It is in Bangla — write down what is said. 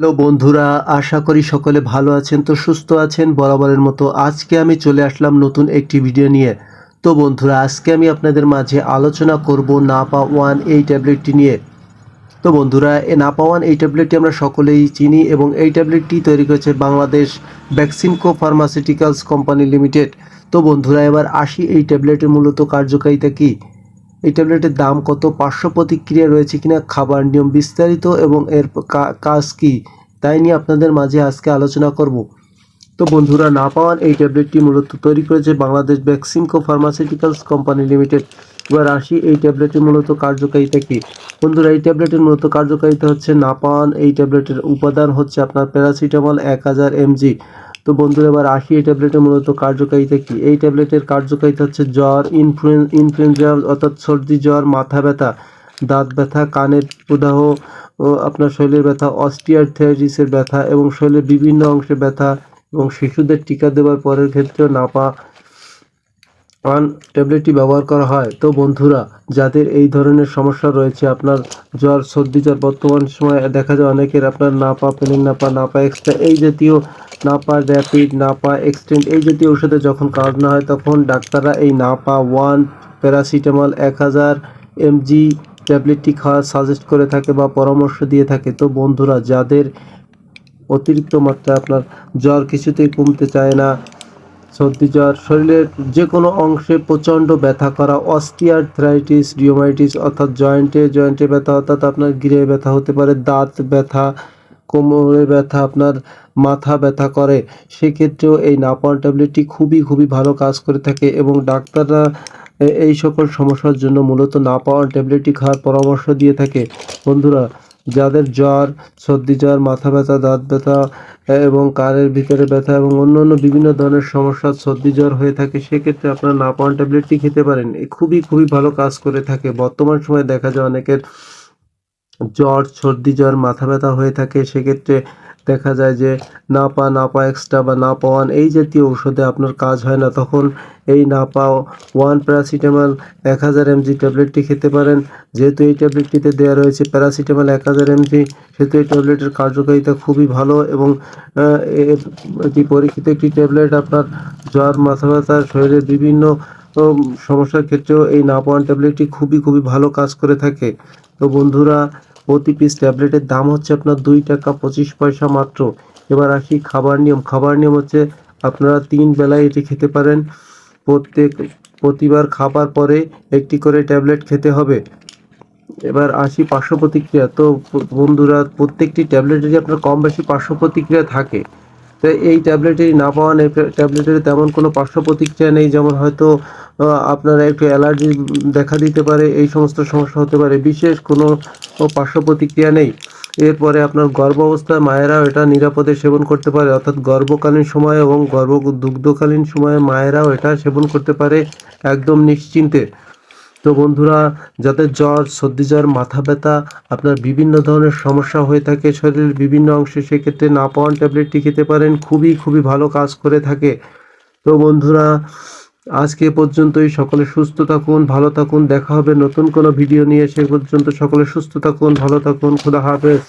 হ্যালো বন্ধুরা, আশা করি সকলে ভালো আছেন তো সুস্থ আছেন। বরাবরের মতো আজকে আমি চলে আসলাম নতুন একটি ভিডিও নিয়ে। তো বন্ধুরা, আজকে আমি আপনাদের মাঝে আলোচনা করব নাপা ওয়ান এই ট্যাবলেটটি নিয়ে। তো বন্ধুরা এ নাপা ওয়ান এই ট্যাবলেটটি আমরা সকলেই চিনি এবং এই ট্যাবলেটটি তৈরি করেছে বাংলাদেশ ভ্যাকসিনকো ফার্মাসিউটিক্যালস কোম্পানি লিমিটেড। তো বন্ধুরা, এবার আসি এই ট্যাবলেটের মূলত কার্যকারিতা কী? এই ট্যাবলেটের দাম কত? পার্শ্ব প্রতিক্রিয়া রয়েছে কিনা? খাবার নিয়ম বিস্তারিত এবং এর কাজ কি? তাই নিয়ে আপনাদের মাঝে আজকে আলোচনা করব। তো বন্ধুরা, না পাওয়ার এই ট্যাবলেটটি মূলত তৈরি করেছে বাংলাদেশ ভ্যাকসিনকো ফার্মাসিউটিক্যালস কোম্পানি লিমিটেড। এবার আসি, এই ট্যাবলেটের মূলত কার্যকারিতা কী? বন্ধুরা, এই ট্যাবলেটের মূলত কার্যকারিতা হচ্ছে নাপান এই ট্যাবলেটের উপাদান হচ্ছে আপনার প্যারাসিটামল এক হাজার এমজি। তো বন্ধুরা, এবার আসি এই ট্যাবলেটের মূলত কার্যকারিতা কি? এই ট্যাবলেটের কার্যকারিতা হচ্ছে জ্বর, ইনফ্লুয়েন, ইনফ্লুয়েঞ্জা অর্থাৎ সর্দি, জ্বর, মাথা ব্যথা, দাঁত ব্যথা, কানের প্রদাহ ও আপনার শরীরের ব্যথা অস্টিয়ারথ্রাইটিসের ব্যথা এবং শরীরের বিভিন্ন অংশে ব্যথা এবং শিশুদের টিকা দেওয়ার পরের ক্ষেত্রেও নাপা ওয়ান ট্যাবলেটটি ব্যবহার করা হয়। তো বন্ধুরা, যাদের এই ধরনের সমস্যা রয়েছে, আপনার জ্বর, সর্দি, জ্বর বর্তমান সময়ে দেখা যায় অনেকের আপনার নাপা পেলিং নাপা নাপা এক্সট্রা এই জাতীয় নাপা র্যাপিড নাপা এক্সটেন্ড এই জাতীয় ওষুধে যখন কাজ না হয় তখন ডাক্তাররা এই নাপা ওয়ান প্যারাসিটামল এক হাজার এমজি ট্যাবলেটটি খাওয়া সাজেস্ট করে থাকে বা পরামর্শ দিয়ে থাকে। তো বন্ধুরা, যাদের অতিরিক্ত মাত্রায় আপনার জ্বর কিছুতেই কমতে চায় না, সর্দি জ্বর, শরীরের যে কোনো অংশে প্রচণ্ড ব্যথা করা অস্টিয়ারথ্রাইটিস রিওমাইটিস অর্থাৎ জয়েন্টে জয়েন্টে ব্যথা, অর্থাৎ আপনার গিরে ব্যথা হতে পারে, দাঁত ব্যথা কোমরে ব্যথা, আপনার মাথা ব্যথা করে, সেক্ষেত্রেও এই নাপান ট্যাবলেটটি খুবই খুবই ভালো কাজ করে থাকে এবং ডাক্তাররা এই সকল সমস্যার জন্য মূলত না পাওয়ার ট্যাবলেটটি খাওয়ার পরামর্শ দিয়ে থাকে। বন্ধুরা, যাদের জ্বর, সর্দি জ্বর, মাথা ব্যথা, দাঁত ব্যথা এবং কানের ভিতরে ব্যথা এবং অন্যান্য বিভিন্ন ধরনের সমস্যা, সর্দি জ্বর হয়ে থাকে, সেক্ষেত্রে আপনারা নাপান ট্যাবলেটটি খেতে পারেন। খুবই খুবই ভালো কাজ করে থাকে। বর্তমান সময়ে দেখা যায় অনেকের জ্বর, সর্দি জ্বর, মাথা ব্যথা হয়ে থাকে, সেক্ষেত্রে দেখা যায় যে নাপা নাপা এক্সট্রা বা নাপা ওয়ান এই জাতীয় ঔষধে আপনার কাজ হয় না। তখন এই না নাপা ওয়ান প্যারাসিটামল এক হাজার এমজি ট্যাবলেটটি খেতে পারেন। যেহেতু এই ট্যাবলেটটিতে দেওয়া রয়েছে প্যারাসিটামল এক হাজার এমজি সেহেতু এই ট্যাবলেটের কার্যকারিতা খুবই ভালো এবং এটি পরীক্ষিত একটি ট্যাবলেট আপনার জ্বর, মাথা ব্যথা, শরীরের বিভিন্ন সমস্যার ক্ষেত্রেও এই নাপওয়ান ট্যাবলেটটি খুবই খুবই ভালো কাজ করে থাকে। তো বন্ধুরা প্রতি পিস ট্যাবলেটের দাম হচ্ছে আপনার দুই টাকা পঁচিশ পয়সা মাত্র। এবার আসি খাবার নিয়ম। খাবার নিয়ম হচ্ছে আপনারা তিন বেলায় এটি খেতে পারেন। প্রত্যেক প্রতিবার খাবার পরে একটি করে ট্যাবলেট খেতে হবে। এবার আসি পার্শ্ব প্রতিক্রিয়া। তো বন্ধুরা, প্রত্যেকটি ট্যাবলেটেরই আপনার কম বেশি পার্শ্ব প্রতিক্রিয়া থাকে তো এই ট্যাবলেটেরই না পাওয়া নেই, ট্যাবলেটের তেমন কোনো পার্শ্ব প্রতিক্রিয়া নেই, যেমন হয়তো আপনার একটু অ্যালার্জি দেখা দিতে পারে, এই সমস্ত সমস্যা হতে পারে, বিশেষ কোনো পার্শ্ব প্রতিক্রিয়া নেই। এরপরে আপনার গর্ভ অবস্থায় মায়েরাও এটা নিরাপদে সেবন করতে পারে, অর্থাৎ গর্ভকালীন সময় এবং গর্ভ দুগ্ধকালীন সময়ে মায়েরাও এটা সেবন করতে পারে একদম নিশ্চিন্তে। তো বন্ধুরা, যাদের জ্বর, সর্দি জ্বর, মাথা ব্যথা, আপনার বিভিন্ন ধরনের সমস্যা হয়ে থাকে, শরীরের বিভিন্ন অংশে, সেক্ষেত্রে না পাওয়ান ট্যাবলেটটি খেতে পারেন। খুবই খুবই ভালো কাজ করে থাকে। তো বন্ধুরা, আজকে পর্যন্তই। সকলে সুস্থ থাকুন, ভালো থাকুন। দেখা হবে নতুন কোনো ভিডিও নিয়ে। সে পর্যন্ত সকলে সুস্থ থাকুন, ভালো থাকুন। খোদা হাফেজ।